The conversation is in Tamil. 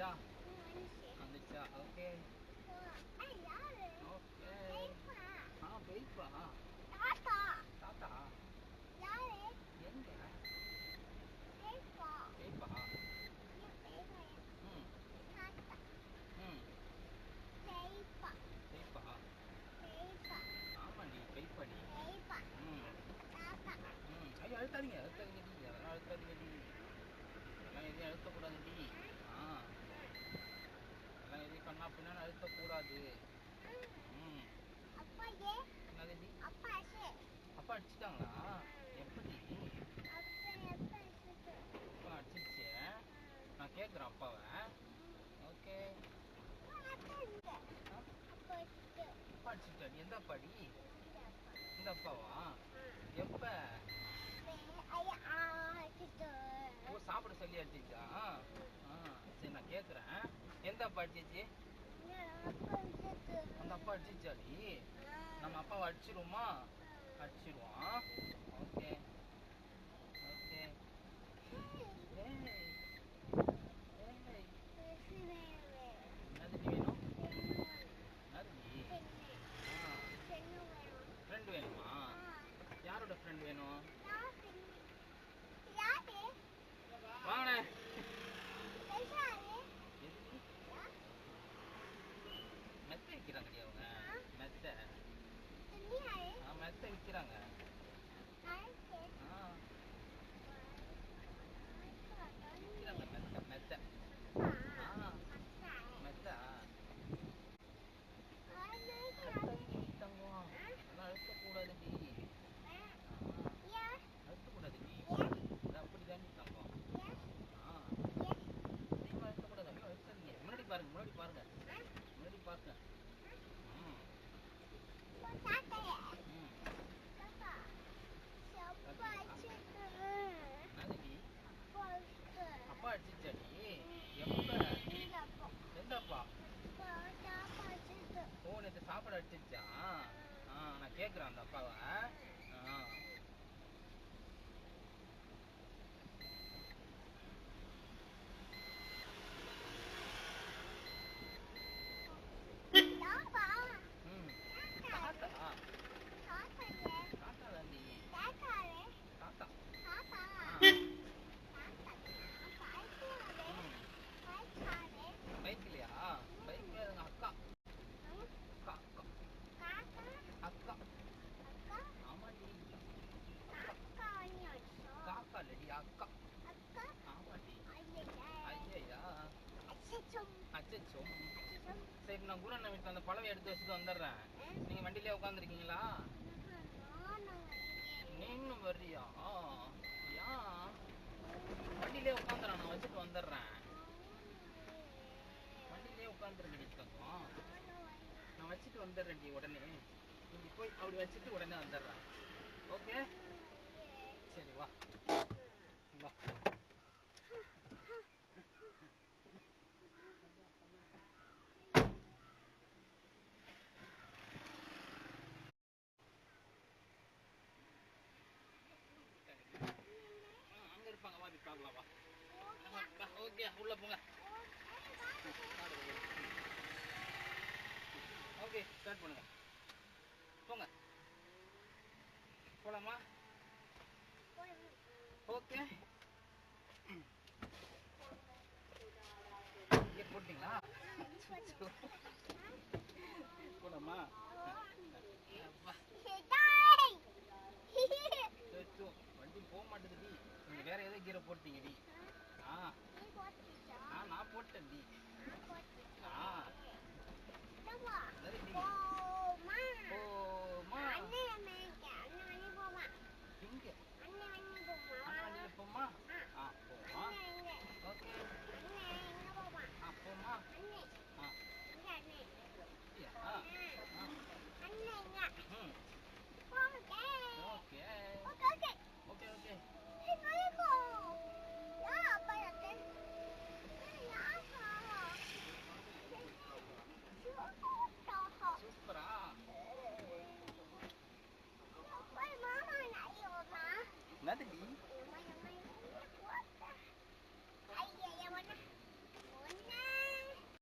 Okay. அடிச்சிட்டாங்களா? எப்படி? அப்பா அடிச்சிருச்சு. நான் கேட்குறேன் அப்பாவை. ஓகே. அப்பா அடிச்சிட்டாடி எந்த அப்பாடி இந்த அப்பாவா? எப்ப? ஓ சாப்பிட சொல்லி அடிச்சிச்சா ஆ சரி நான் கேட்குறேன் எந்த அப்பா அடிச்சிச்சு அந்த அப்பா அடிச்சிச்சாடி நம்ம அப்பாவை அடிச்சிருவோமா? அடிச்சிருவோம் ஓகே ஓகே நேற்று சாப்பாடு அடிச்சிருச்சான் ஆ நான் கேட்குறேன் அந்த அப்பாவை. குருண்ணன் எடுத்து வச்சுட்டு வந்துடுறேன். நீங்கள் வண்டியிலே உட்காந்துருக்கீங்களா நீங்களும் வர்றியா? ஏன் வண்டியிலே உட்காந்துறேன் நான் வச்சுட்டு வந்துடுறேன். வண்டியிலே உட்காந்துருக்கேன் நான் வச்சுட்டு வந்துடுறேன்டி உடனே. நீங்கள் போய் அப்படி வச்சுட்டு உடனே வந்துடுறேன். ஓகே? சரி வா ஆ, அங்க இருப்பாங்க வா போய் பார்க்கலாம் வா ஆமா, வா ஓகே உள்ள போங்க. ஓகே ஸ்டார்ட் பண்ணுங்க. போங்க. போலாமா? ஓகே போட்டிங்களா? போலாமா? வண்டி போக மாட்டேதுடி நீங்க வேற ஏதோ கீரை போட்டீங்கடி 顺利。